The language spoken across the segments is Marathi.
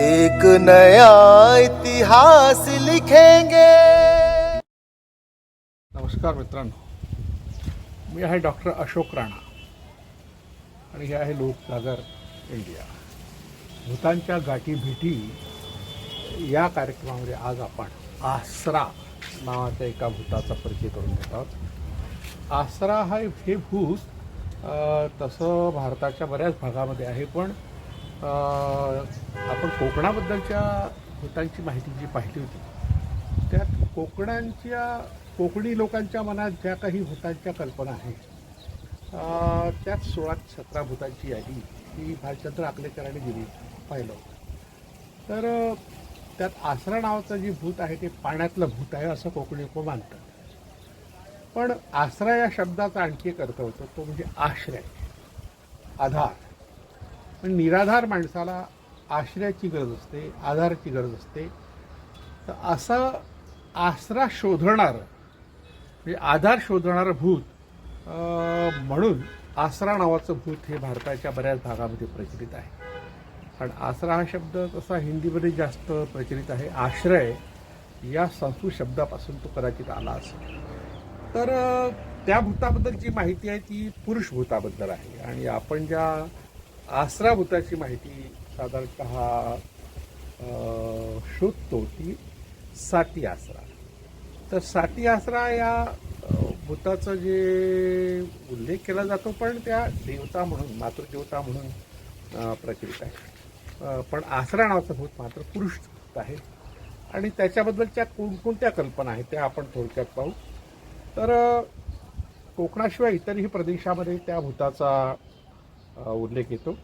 एक नया इतिहास लिखेंगे। नमस्कार मित्रांनो मी आहे डॉक्टर अशोक राणा आणि हे आहे लोकजागर इंडिया. भूतांच्या गाठी भेटी या कार्यक्रमामध्ये आज आपण आसरा नावाच्या एका भूताचा परिचय करून घेत आहोत. आसरा हा हे भूत तसं भारताच्या बऱ्याच भागामध्ये आहे पण आपण कोकणाबद्दलच्या भूतांची माहिती जी पाहिली होती त्यात कोकणांच्या कोकणी लोकांच्या मनात ज्या काही भूतांच्या कल्पना आहेत त्यात सोळा ते सतरा भूतांची यादी ही भालचंद्र आकलेकरांनी दिली पाहिलं होतं. तर त्यात आसरा नावाचं जे भूत आहे ते पाण्यातलं भूत आहे असं कोकणी लोक मानतात. पण आसरा या शब्दाचा आणखी एक अर्थ होतो तो म्हणजे आश्रय आधार. पण निराधार माणसाला आश्रयाची गरज असते आधाराची गरज असते. तर असा आसरा शोधणारं म्हणजे आधार शोधणारं भूत म्हणून आसरा नावाचं भूत हे भारताच्या बऱ्याच भागामध्ये प्रचलित आहे. कारण आसरा हा शब्द तसा हिंदीमध्ये जास्त प्रचलित आहे. आश्रय या संस्कृत शब्दापासून तो कदाचित आला असेल. तर त्या त्या भूताबद्दलची माहिती आहे ती पुरुष भूताबद्दल आहे. आणि आपण ज्या आसरा भूताची माहिती साधारणत शोधतो ती साती आसरा. तर साती आसरा या भूताचं जे उल्लेख केला जातो पण त्या देवता म्हणून मातृदेवता म्हणून प्रचलित आहे. पण आसरा नावाचं भूत मात्र पुरुष भूत आहे. आणि त्याच्याबद्दलच्या कोणकोणत्या कल्पना आहेत त्या आपण थोडक्यात पाहू. तर कोकणाशिवाय इतरही प्रदेशामध्ये त्या भूताचा उल्लेख येतो.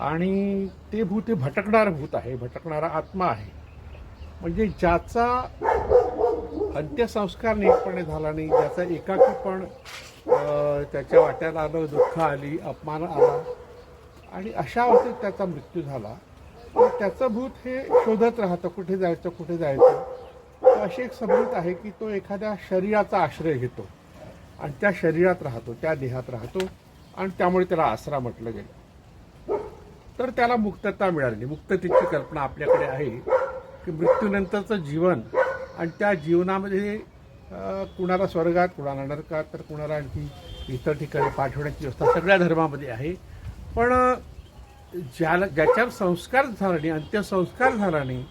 आणि ते भूत हे भटकणारं भूत आहे भटकणारा आत्मा आहे. म्हणजे ज्याचा अंत्यसंस्कार नीटपणे झाला नाही ज्याचा एकाकीपण त्याच्या वाट्याला आलं दुःख आली अपमान आला आणि अशा अवस्थेत त्याचा मृत्यू झाला. तर त्याचं भूत हे शोधत राहतं कुठे जायचं कुठे जायचं. तर अशी एक समजूत आहे की तो एखाद्या शरीराचा आश्रय घेतो. आणि त्या शरीरात राहतो त्या देहात राहतो. आणि त्यामुळे त्याला आसरा म्हटलं गेलं. तर त्याला मुक्तता मिळाली. मुक्ततेची कल्पना आपल्याकडे आहे की मृत्यूनंतरचं जीवन आणि त्या जीवनामध्ये कुणाला स्वर्गात कुणाला नरकात तर कुणाला आणखी इतर ठिकाणी पाठवण्याची व्यवस्था सगळ्या धर्मामध्ये आहे. पण ज्याला ज्याच्यावर संस्कार झाला नाही अंत्यसंस्कार झाला नाही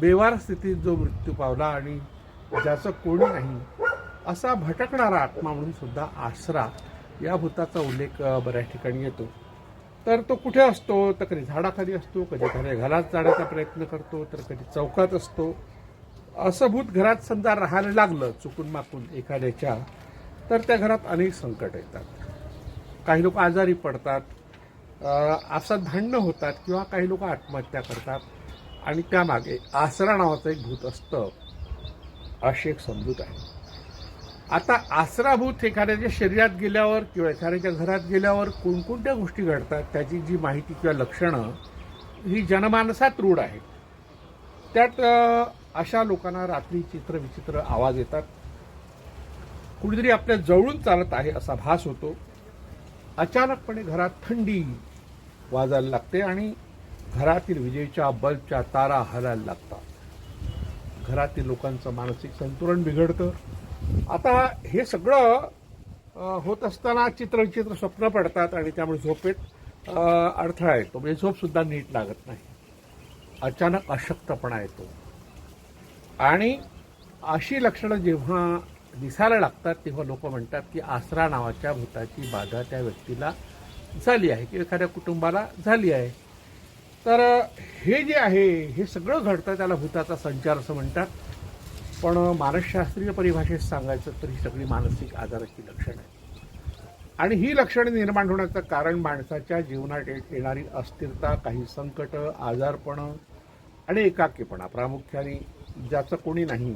बेवार स्थितीत जो मृत्यू पावला आणि ज्याचं कोणी नाही असा भटकणारा आत्मा म्हणून सुद्धा आसरा या भूताचा उल्लेख बऱ्याच ठिकाणी येतो. तर तो कुठे असतो? तर कधी झाडाखाली असतो कधी एखाद्या घरात जाण्याचा प्रयत्न करतो तर कधी चौकात असतो. असं भूत घरात समजा राहायला लागलं चुकून माकून एखाद्याच्या तर त्या घरात अनेक संकट येतात. काही लोक आजारी पडतात असं आपसात भांडणं होतात किंवा काही लोक आत्महत्या करतात. आणि त्यामागे आसरा नावाचं एक भूत असतं अशी एक समजूत आहे. आता आसराभूत एखाद्याच्या शरीरात गेल्यावर किंवा एखाद्याच्या घरात गेल्यावर कोणकोणत्या गोष्टी घडतात त्याची जी माहिती किंवा लक्षणं ही जनमानसात रूढ आहेत. त्यात अशा लोकांना रात्री चित्र विचित्र आवाज येतात. कुणीतरी आपल्या जवळून चालत आहे असा भास होतो. अचानकपणे घरात थंडी वाजायला लागते आणि घरातील विजेच्या बल्बच्या तारा हलायला लागतात. घरातील लोकांचं मानसिक संतुलन बिघडतं. आता हे सगळं होत असताना चित्र विचित्र स्वप्न पडतात आणि त्यामुळे झोपेत अडथळा येतो. म्हणजे झोपसुद्धा नीट लागत नाही. अचानक अशक्तपणा येतो. आणि अशी लक्षणं जेव्हा दिसायला लागतात तेव्हा लोक म्हणतात की आसरा नावाच्या भूताची बाधा त्या व्यक्तीला झाली आहे की एखाद्या कुटुंबाला झाली आहे. तर हे जे आहे हे सगळं घडतं त्याला भूताचा संचार असं म्हणतात. पण मानसशास्त्रीय परिभाषेत सांगायचं तर ही सगळी मानसिक आजाराची लक्षणं आहेत. आणि ही लक्षणे निर्माण होण्याचं कारण माणसाच्या जीवनात येणारी अस्थिरता काही संकट आजारपणं आणि एकाकीपणा प्रामुख्याने ज्याचं कोणी नाही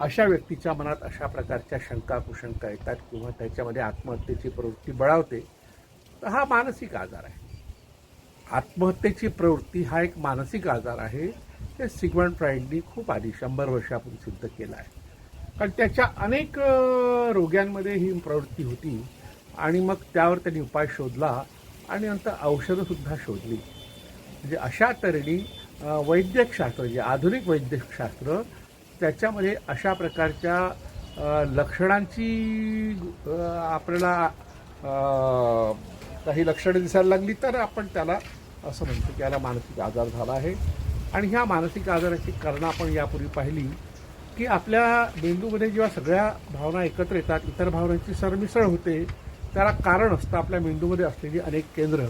अशा व्यक्तीच्या मनात अशा प्रकारच्या शंका कुशंका येतात किंवा त्याच्यामध्ये आत्महत्येची प्रवृत्ती बळावते तर हा मानसिक आजार आहे. आत्महत्येची प्रवृत्ती हा एक मानसिक आजार आहे ते सिगमंड फ्राईडनी खूप आधी शंभर वर्षापूर्वी सिद्ध केलं आहे. कारण त्याच्या अनेक रोग्यांमध्ये ही प्रवृत्ती होती आणि मग त्यावर त्यांनी उपाय शोधला आणि नंतर औषधंसुद्धा शोधली. म्हणजे अशा तऱ्हेने वैद्यकशास्त्र जे आधुनिक वैद्यकशास्त्र त्याच्यामध्ये अशा प्रकारच्या लक्षणांची आपल्याला काही लक्षणं दिसायला लागली तर आपण त्याला असं म्हणतो की याला मानसिक आजार झाला आहे. आणि ह्या मानसिक आजाराची कारणं आपण यापूर्वी पाहिली की आपल्या मेंदूमध्ये जेव्हा सगळ्या भावना एकत्र येतात इतर भावनांची सरमिसळ होते त्याला कारण असतं आपल्या मेंदूमध्ये असलेली अनेक केंद्र.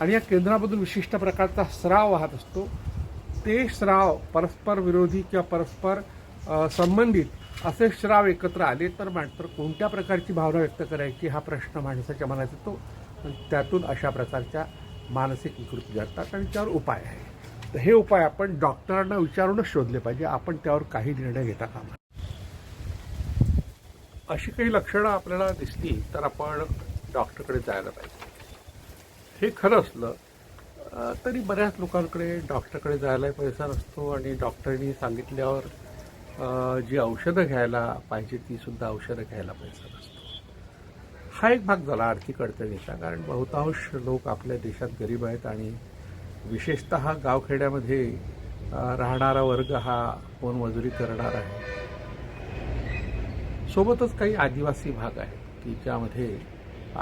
आणि या केंद्रामधून विशिष्ट प्रकारचा स्राव वाहत असतो. ते स्राव परस्पर विरोधी किंवा परस्पर संबंधित असे स्राव एकत्र आले तर मात्र कोणत्या प्रकारची भावना व्यक्त करायची हा प्रश्न माणसाच्या मनात येतो. त्यातून अशा प्रकारच्या मानसिक विकृती घडतात आणि त्यावर उपाय आहे. तर हे उपाय आपण डॉक्टरांना विचारूनच शोधले पाहिजे. आपण त्यावर काही निर्णय घेता कामा अशी काही लक्षणं आपल्याला दिसली तर आपण डॉक्टरकडे जायला पाहिजे. हे खरं असलं तरी बऱ्याच लोकांकडे डॉक्टरकडे जायला पैसा नसतो आणि डॉक्टरनी सांगितल्यावर जी औषधं घ्यायला पाहिजे ती सुद्धा औषधं घ्यायला पैसा नसतो. हा एक भाग झाला आर्थिक अडचणीचा. कारण बहुतांश लोक आपल्या देशात गरीब आहेत आणि विशेषत गावखेड्यामध्ये राहणारा वर्ग हा मोलमजुरी करणार आहे? सोबतच काही आदिवासी भाग आहे की ज्यामध्ये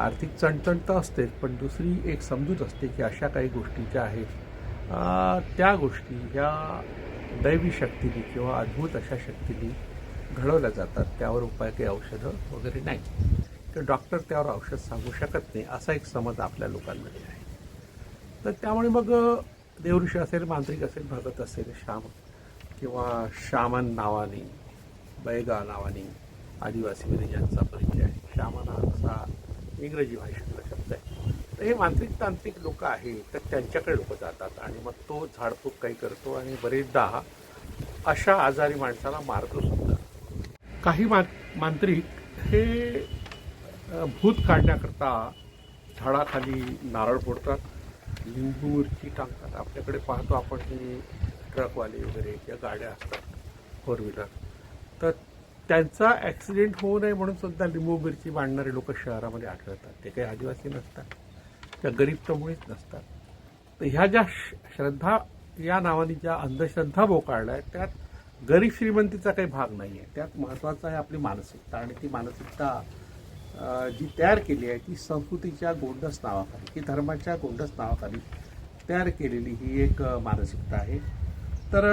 आर्थिक चणचण तर असतेच पण दुसरी एक समजूत असते की अशा काही गोष्टी ज्या आहेत त्या गोष्टी ह्या दैवी शक्तीने किंवा अद्भुत अशा शक्तीने घडवल्या जातात. त्यावर उपाय काही औषधं वगैरे नाही. तर डॉक्टर त्यावर औषध सांगू शकत नाही असा एक समज आपल्या लोकांमध्ये आहे. तर त्यामुळे मग देवऋषी असेल मांत्रिक असेल भगत असेल श्याम किंवा शामन नावाने बैगा नावाने आदिवासीमध्ये ज्यांचा परिचय आहे. श्यामन हा असा इंग्रजी भाषेतला शब्द आहे. तर हे मांत्रिक तांत्रिक लोक आहेत तर त्यांच्याकडे लोक जातात आणि मग तो झाडफूक काही करतो आणि बरेचदा अशा आजारी माणसाला मारतो सुद्धा. काही मा मांत्रिक हे भूत काढण्याकरता झाडाखाली नारळ फोडतात लिंबू मिरची टाकतात. आपल्याकडे पाहतो आपण हे ट्रकवाले वगैरे ज्या गाड्या असतात फोर व्हीलर तर त्यांचा ॲक्सिडेंट होऊ नये म्हणून सुद्धा लिंबू मिरची मांडणारे लोक शहरामध्ये आढळतात. ते काही आदिवासी नसतात. त्या गरीब मुळीच नसतात. तर ह्या ज्या श- श्रद्धा या नावाने ज्या अंधश्रद्धा बोकाळल्या आहेत त्यात गरीब श्रीमंतीचा काही भाग नाही आहे त्यात महत्त्वाचा आहे आपली मानसिकता आणि ती मानसिकता जी तयार केली आहे ती संस्कृतीच्या गोंडस नावाखाली की धर्माच्या गोंडस नावाखाली तयार केलेली ही एक मानसिकता आहे. तर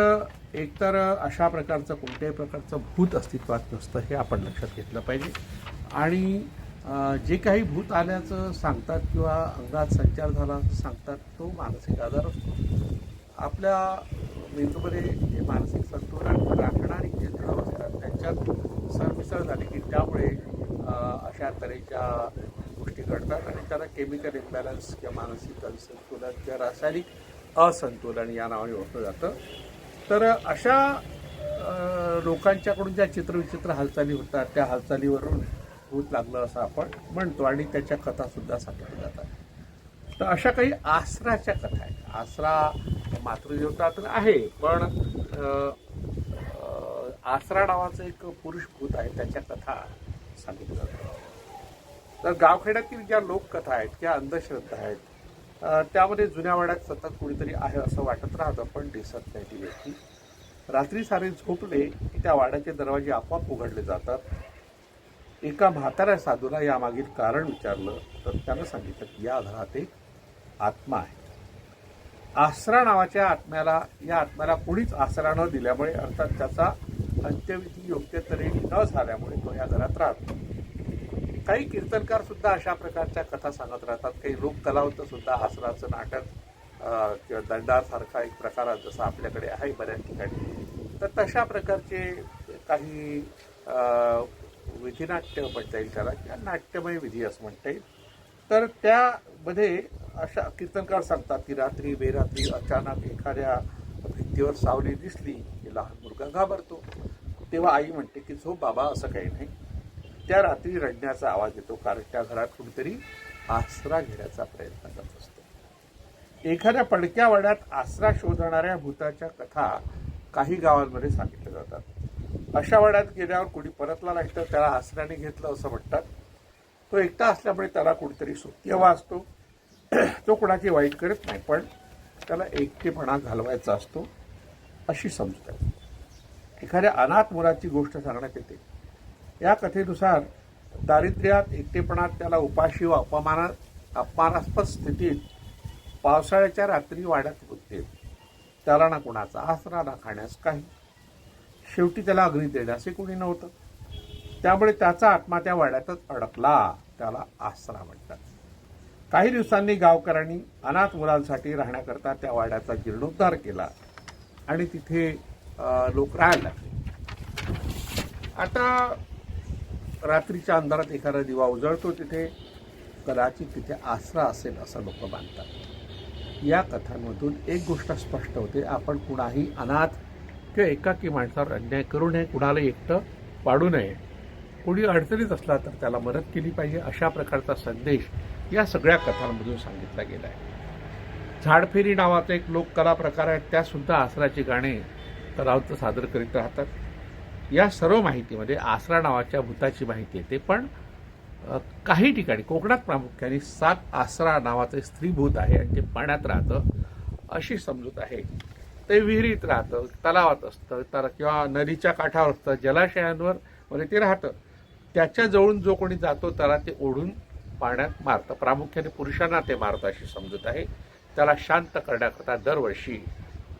एकतर अशा प्रकारचं कोणत्याही प्रकारचं भूत अस्तित्वात नसतं हे आपण लक्षात घेतलं पाहिजे. आणि जे काही भूत आल्याचं सांगतात किंवा अंगात संचार झाला असं सांगतात तो मानसिक आजार असतो. आपल्या मेंदूमध्ये जे मानसिक संतुलन राखणारी केंद्र असतात त्यांच्यात सरमिसळ झाली की त्यामुळे अशा तऱ्हेच्या गोष्टी घडतात आणि त्याला केमिकल इम्बॅलन्स किंवा मानसिक असंतुलन किंवा रासायनिक असंतुलन या नावाने ओळखलं जातं. तर अशा लोकांच्याकडून ज्या चित्रविचित्र हालचाली होतात त्या हालचालीवरून भूत लागलं असं आपण म्हणतो आणि त्याच्या कथासुद्धा सांगितल्या जातात. तर अशा काही आसराच्या कथा आहेत. आसरा मातृदेवता तर आहे पण आसरा नावाचं एक पुरुष भूत आहे त्याच्या कथा सांगितलं. जातं तर गावखेड्यातील ज्या लोककथा आहेत ज्या अंधश्रद्धा आहेत त्यामध्ये जुन्या वाड्यात सतत कुणीतरी आहे असं वाटत राहतं पण दिसत नाही ती व्यक्ती. रात्री सारे झोपले की त्या वाड्याचे दरवाजे आपोआप उघडले जातात. एका म्हाताऱ्या साधूला यामागील कारण विचारलं तर त्यानं सांगितलं की या घरात एक आत्मा आहे. आसरा नावाच्या आत्म्याला या आत्म्याला कोणीच आसरा न दिल्यामुळे अर्थात त्याचा अंत्यविधी योग्य तऱ्हेने न झाल्यामुळे तो या घरात राहतो. काही कीर्तनकार सुद्धा अशा प्रकारच्या कथा सांगत राहतात. काही लोककलावंत सुद्धा आसराचं नाटक किंवा दंडासारखा एक प्रकार जसा आपल्याकडे आहे बऱ्याच ठिकाणी. तर तशा प्रकारचे काही विधीनाट्य विधिनाट्य म्हणता येईल त्याला किंवा नाट्यमय विधी असं म्हणता येईल. तर त्यामध्ये अशा कीर्तनकार सांगतात की रात्री बेरात्री अचानक एखाद्या भिंतीवर सावली दिसली की लहान मुलगा घाबरतो. तेव्हा आई म्हणते की झोप बाबा असं काही नाही. त्या रात्री रडण्याचा आवाज येतो कारण त्या घरात कुणीतरी आसरा घेण्याचा प्रयत्न करत असतो. एखाद्या पडक्या वड्यात आसरा शोधणाऱ्या भूताच्या कथा काही गावांमध्ये सांगितल्या जातात. अशा वड्यात गेल्यावर कुणी परतला नाही तर त्याला आसऱ्याने घेतलं असं म्हणतात. तो एकटा असल्यामुळे त्याला कुणीतरी सुखी हवा असतो तो कुणाची वाईट करत नाही पण त्याला एकटेपणा घालवायचा असतो अशी समजूत एखाद्या अनाथ मुलाची गोष्ट सांगण्यात येते. या कथेनुसार दारिद्र्यात एकटेपणात त्याला उपाशी व अपमाना अपमानास्पद स्थितीत पावसाळ्याच्या रात्री वाड्यात होते. त्याला ना कुणाचा आसरा ना खाण्यास काही. शेवटी त्याला अग्नी देण्यासही कुणी नव्हतं. त्यामुळे त्याचा आत्मा त्या वाड्यातच अडकला. त्याला आसरा म्हणतात. काही दिवसांनी गावकऱ्यांनी अनाथ मुलांसाठी राहण्याकरता त्या वाड्याचा जीर्णोद्धार केला आणि तिथे लोक राहायला लागले. आता रात्रीच्या अंधारात एखादा दिवा उजळतो तिथे कदाचित तिथे आसरा असेल असं लोक मानतात. या कथांमधून एक गोष्ट स्पष्ट होते. आपण कुणाही अनाथ किंवा एकाकी माणसावर अन्याय करू नये कुणाला एकटं पाडू नये. कोणी अडचणीत असला तर त्याला मदत केली पाहिजे अशा प्रकारचा संदेश या सगळ्या कथांमधून सांगितला गेला आहे झाडफेरी नावाचा एक लोककला प्रकार आहे त्यासुद्धा आसराची गाणे कलावंत सादर करीत राहतात. या सर्व माहितीमध्ये आसरा नावाच्या भूताची माहिती येते. पण काही ठिकाणी कोकणात प्रामुख्याने सात आसरा नावाचं स्त्रीभूत आहे आणि ते पाण्यात राहतं अशी समजूत आहे. ते विहिरीत राहतं तलावात असतं तर किंवा नदीच्या काठावर असतं जलाशयांवर म्हणजे ते राहतं. त्याच्या जवळून जो कोणी जातो त्याला ते ओढून पाण्यात मारतं. प्रामुख्याने पुरुषांना ते मारतं अशी समजूत आहे. त्याला शांत करण्याकरता दरवर्षी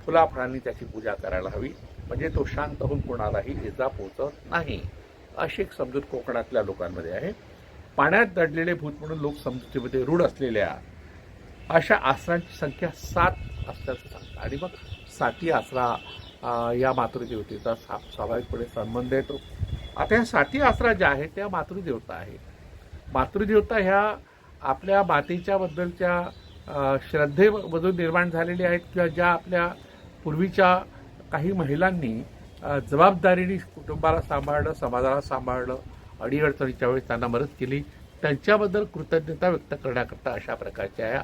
फुलाफळांनी त्याची पूजा करायला हवी. म्हणजे तो शांत होऊन कोणालाही इजा पोचत नाही. अशी एक समजूत कोकणातल्या लोकांमध्ये आहे. पाण्यात दडलेले भूत म्हणून लोक समजुतीमध्ये रूढ असलेल्या अशा आसरांची संख्या सात असल्याचं सांगतात. आणि मग साती आसरा या मातृदेवतेचा सा स्वाभाविकपणे संबंध येतो. आता ह्या साती आसरा ज्या आहेत त्या मातृदेवता आहेत. मातृदेवता ह्या आपल्या मातेच्या बद्दलच्या श्रद्धेमधून निर्माण झालेल्या आहेत किंवा ज्या आपल्या पूर्वीच्या काही महिलांनी जबाबदारीने कुटुंबाला सांभाळलं समाजाला सांभाळलं अडीअडचणीच्या वेळी त्यांना मदत केली. त्यांच्याबद्दल कृतज्ञता व्यक्त करण्याकरता अशा प्रकारच्या या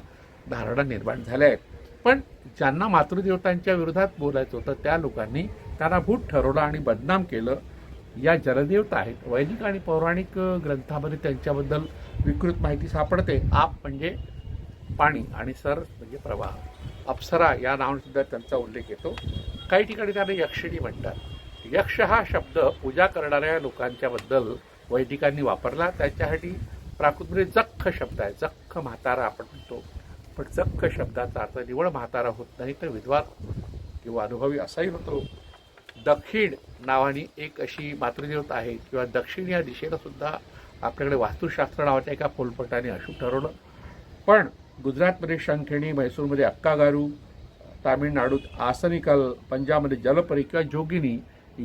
धारणा निर्माण झाल्या आहेत. पण ज्यांना मातृदेवतांच्या विरोधात बोलायचं होतं त्या लोकांनी त्यांना भूत ठरवलं आणि बदनाम केलं. या जलदेवता आहेत. वैदिक आणि पौराणिक ग्रंथामध्ये त्यांच्याबद्दल विकृत माहिती सापडते. आप म्हणजे पाणी आणि सर म्हणजे प्रवाह. अप्सरा या नावाने सुद्धा त्यांचा उल्लेख येतो. काही ठिकाणी त्याला यक्षिणी म्हणतात. यक्ष हा शब्द पूजा करणाऱ्या लोकांच्याबद्दल वैदिकांनी वापरला. त्याच्यासाठी प्राकृतमध्ये जख्ख शब्द आहे. जख्ख म्हातारा आपण म्हणतो. पण जख्ख शब्दाचा अर्थ निवड म्हातारा होत नाही तर विद्वान किंवा अनुभवी असाही होतो. दक्षिण नावाने एक अशी मातृदेवता आहे. किंवा दक्षिण या दिशेला सुद्धा आपल्याकडे वास्तुशास्त्र नावाच्या एका फोलपटाने अशुभ ठरवलं. पण गुजरातमध्ये शंखेणी म्हैसूरमध्ये अक्कागारू तामिळनाडूत आसनिकल पंजाबमध्ये जलपरी किंवा जोगिनी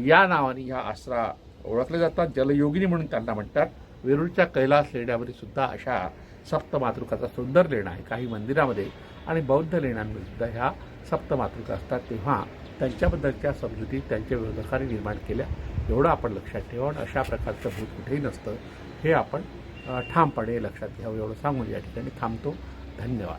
या नावाने ह्या आसरा ओळखल्या जातात. जलयोगिनी म्हणून त्यांना म्हणतात. वेरूळच्या कैलास लेण्यामध्ये सुद्धा अशा सप्तमातृकाचा सुंदर लेणं आहे. काही मंदिरामध्ये आणि बौद्ध लेण्यांमध्ये सुद्धा ह्या सप्तमातृका असतात. तेव्हा त्यांच्याबद्दलच्या समजुती त्यांच्या विरोधकांनी निर्माण केल्या. एवढं आपण लक्षात ठेवा आणि अशा प्रकारचं भूत कुठेही नसतं. हे आपण ठामपणे लक्षात घ्यावं एवढं सांगून या ठिकाणी थांबतो. धन्यवाद.